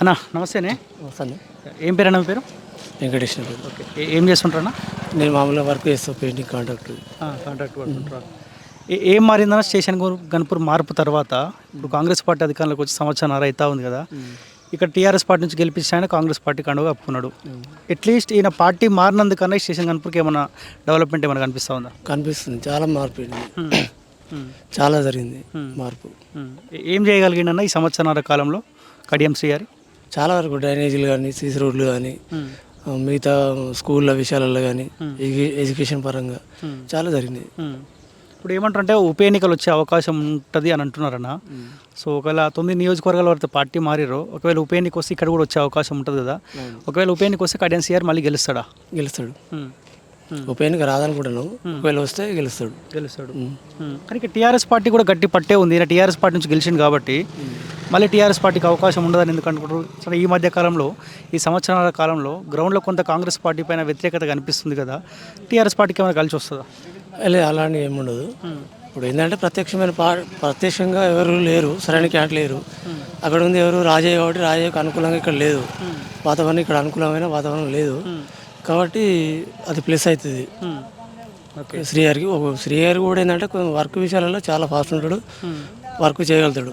అన్న నమస్తేనే. వస్తాను ఏం పేరు అన్న పేరు? వెంకటేశ్వర ఓకే ఏ- చేస్తుంటారన్నా నేను మామూలుగా వర్క్ చేస్తాను పెయింటింగ్ కాంట్రాక్ట్ కాంట్రాక్ట్ పడుతుంటారా ఏ- ఏం మారిందన్న స్టేషన్ గు- గన్పూర్ మార్పు తర్వాత? ఇప్పుడు కాంగ్రెస్ పార్టీ అధికారంలోకి వచ్చి సంవత్సరం అవుతా ఉంది కదా. ఇక్కడ టీఆర్ఎస్ పార్టీ నుంచి గెలిపించిన ఆయన కాంగ్రెస్ పార్టీ కండుగా కప్పుకున్నాడు. అట్లీస్ట్ ఈయన పార్టీ మారినందుకన్నా ఈ స్టేషన్ గన్పూర్కి ఏమైనా డెవలప్మెంట్ ఏమైనా కనిపిస్తూ ఉందా? కనిపిస్తుంది. చాలా మార్పు చాలా జరిగింది మార్పు. ఏ- ఏం చేయగలిగిండన్న ఈ సంవత్సరాల కాలంలో? కడియం శ్రీ గారి? చాలా వరకు డ్రైనేజీలు కానీ సీసీ రోడ్లు కానీ మిగతా స్కూళ్ళ విషయాలలో కానీ ఎడ్యుకేషన్ పరంగా చాలా జరిగింది ఇప్పుడు ఏమంటారంటే ఉప ఎన్నికలు వచ్చే అవకాశం ఉంటుంది అని అంటున్నారన్న. సో ఒకవేళ తొమ్మిది నియోజకవర్గాల వరకు పార్టీ మారిరో ఒకవేళ ఉప ఎన్నిక వస్తే ఇక్కడ కూడా వచ్చే అవకాశం ఉంటుంది కదా. ఒకవేళ ఉప ఎన్నిక వస్తే కడియం సిఆర్ మళ్ళీ గెలుస్తాడా? గెలుస్తాడు. ఉప ఎన్నిక రాదనుకుంటాను ఒకవేళ వస్తే గెలుస్తాడు. గెలుస్తాడు. కానీ టీఆర్ఎస్ పార్టీ కూడా గట్టి పట్టే ఉంది. టీఆర్ఎస్ పార్టీ నుంచి గెలిచింది కాబట్టి మళ్ళీ టీఆర్ఎస్ పార్టీకి అవకాశం ఉండదని ఎందుకు అనుకుంటారు సరే ఈ మధ్య కాలంలో ఈ సంవత్సరాల కాలంలో గ్రౌండ్లో కొంత కాంగ్రెస్ పార్టీ పైన వ్యతిరేకత కనిపిస్తుంది కదా టీఆర్ఎస్ పార్టీకి ఏమైనా కలిసి వస్తుందా? లే అలాంటివి ఏమి ఉండదు. ఇప్పుడు ఏంటంటే ప్రత్యక్షమైన పా ప్రత్యక్షంగా ఎవరు లేరు సరైన క్యాంట్ లేరు. అక్కడ ఉంది ఎవరు? రాజయ్య కాబట్టి రాజయ్యకు అనుకూలంగా ఇక్కడ లేదు. వాతావరణం ఇక్కడ అనుకూలమైన వాతావరణం లేదు. కాబట్టి అది ప్లస్ అవుతుంది. ఓకే. శ్రీహరికి ఒక శ్రీహరి కూడా ఏంటంటే కొంచెం వర్క్ విషయాలలో చాలా ఫాస్ట్ ఉంటాడు. వర్క్ చేయగలుగుతాడు.